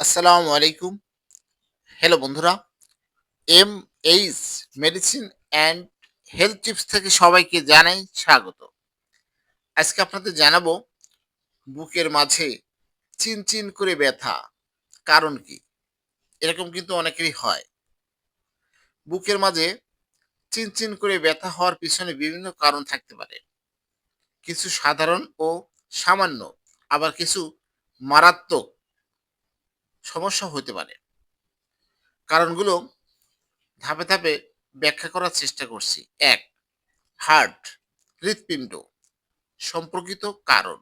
আসসালামু আলাইকুম। হ্যালো বন্ধুরা M H medicine and health tips থেকে সবাইকে জানাই স্বাগত। আজকে আপনাদের জানাব, বুকের মাঝে চিনচিন করে ব্যথা, কারণ কি? এরকম কিন্তু অনেকেরই হয়। বুকের মাঝে চিনচিন করে ব্যথা হওয়ার পিছনে বিভিন্ন কারণ থাকতে পারে। কিছু সাধারণ ও সামান্য, আবার কিছু মারাত্মক সমস্যা হতে পারে। কারণগুলো ধাপে ধাপে ব্যাখ্যা করার চেষ্টা করছি। এক, হার্ট, হৃৎপিণ্ড, সম্পর্কিত কারণ।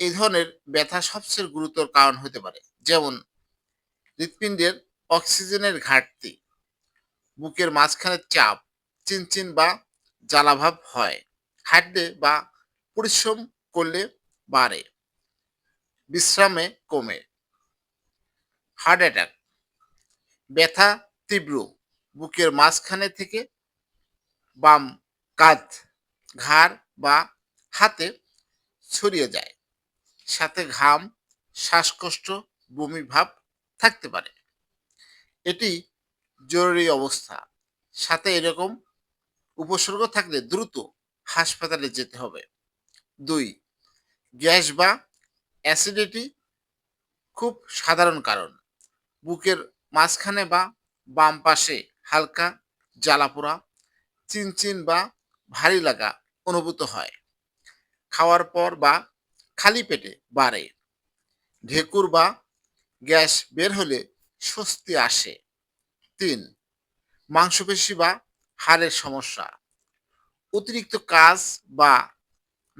এই ধরনের ব্যথা সবচেয়ে গুরুতর কারণ হতে পারে, যেমন হৃৎপিণ্ডের অক্সিজেনের ঘাটতি, বুকের মাঝখানে চাপ, চিনচিন বা জ্বালাভাব হয়, হাঁটলে বা পরিশ্রম করলে বাড়ে, বিশ্রামে কমে। হার্ট অ্যাটাক, ব্যথা তীব্র, বুকের মাঝখানে থেকে বাম কাঁধ, ঘাড় বা হাতে ছড়িয়ে যায়। সাথে ঘাম, শ্বাসকষ্ট, বমি ভাব থাকতে পারে। এটি জরুরি অবস্থা। সাথে এরকম উপসর্গ থাকলে দ্রুত হাসপাতালে যেতে হবে। দুই, গ্যাস বা অ্যাসিডিটি খুব সাধারণ কারণ। বুকের মাঝখানে বা বাম পাশে হালকা জ্বালাপোড়া, চিনচিন বা ভারী লাগা অনুভূত হয়। খাওয়ার পর বা খালি পেটে বাড়ে। ঢেকুর বা গ্যাস বের হলে স্বস্তি আসে। তিন, মাংসপেশি বা হাড়ের সমস্যা। অতিরিক্ত কাজ বা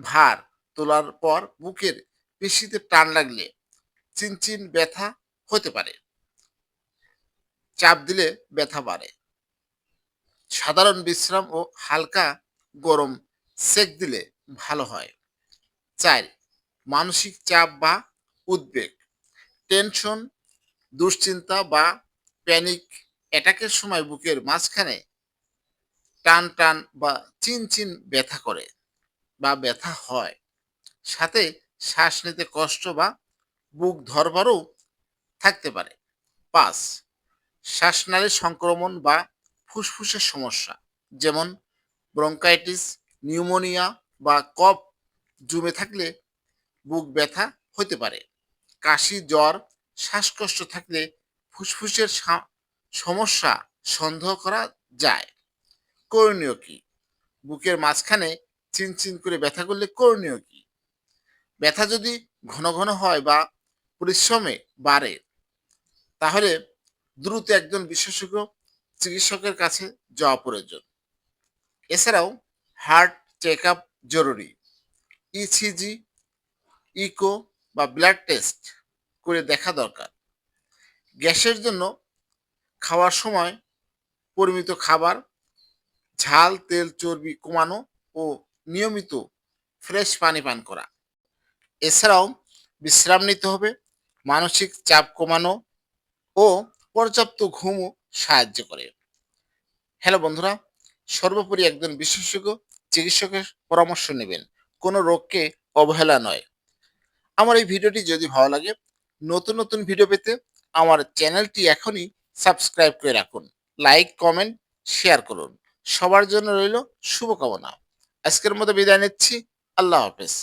ভার তোলার পর বুকের পেশিতে টান লাগলে চিনচিন ব্যথা হতে পারে। চাপ দিলে ব্যথা বাড়ে। সাধারণ বিশ্রাম ও হালকা গরম সেক দিলে ভালো হয়। চার, মানসিক চাপ বা উদ্বেগ, টেনশন, দুশ্চিন্তা বা প্যানিক অ্যাটাকের সময় বুকের মাঝখানে টান টান বা চিন চিন ব্যথা করে বা ব্যথা হয়। সাথে শ্বাস নিতে কষ্ট বা বুক ধরবারও থাকতে পারে। পাঁচ শ্বাসনালীর সংক্রমণ বা ফুসফুসের সমস্যা, যেমন ব্রঙ্কাইটিস, নিউমোনিয়া বা কফ জমে থাকলে বুক ব্যথা হতে পারে। কাশি, জ্বর, শ্বাসকষ্ট থাকলে ফুসফুসের সমস্যা সন্দেহ করা যায়। করণীয় কি? বুকের মাঝখানে চিনচিন করে ব্যথা করলে করণীয় কি? ব্যথা যদি ঘন ঘন হয় বা পরিশ্রমে বাড়ে, তাহলে দ্রুত একজন বিশেষজ্ঞ চিকিৎসকের কাছে যাওয়া প্রয়োজন। এছাড়াও হার্ট চেক আপ জরুরি ইসিজি ইকো বা ব্লাড টেস্ট করে দেখা দরকার। গ্যাসের জন্য খাওয়ার সময় পরিমিত খাবার, ঝাল, তেল, চর্বি কমানো ও নিয়মিত ফ্রেশ পানি পান করা। এছাড়াও বিশ্রাম নিতে হবে, মানসিক চাপ কমানো ও পর্যাপ্ত ঘুমও সাহায্য করে। হ্যালো বন্ধুরা, সর্বোপরি একজন বিশেষজ্ঞ চিকিৎসকের পরামর্শ নেবেন। কোনো রোগকে অবহেলা নয়। আমার এই ভিডিওটি যদি ভালো লাগে, নতুন নতুন ভিডিও পেতে আমার চ্যানেলটি এখনই সাবস্ক্রাইব করে রাখুন। লাইক কমেন্ট শেয়ার করুন। সবার জন্য রইল শুভকামনা। আজকের মতো বিদায় নিচ্ছি। আল্লাহ হাফেজ।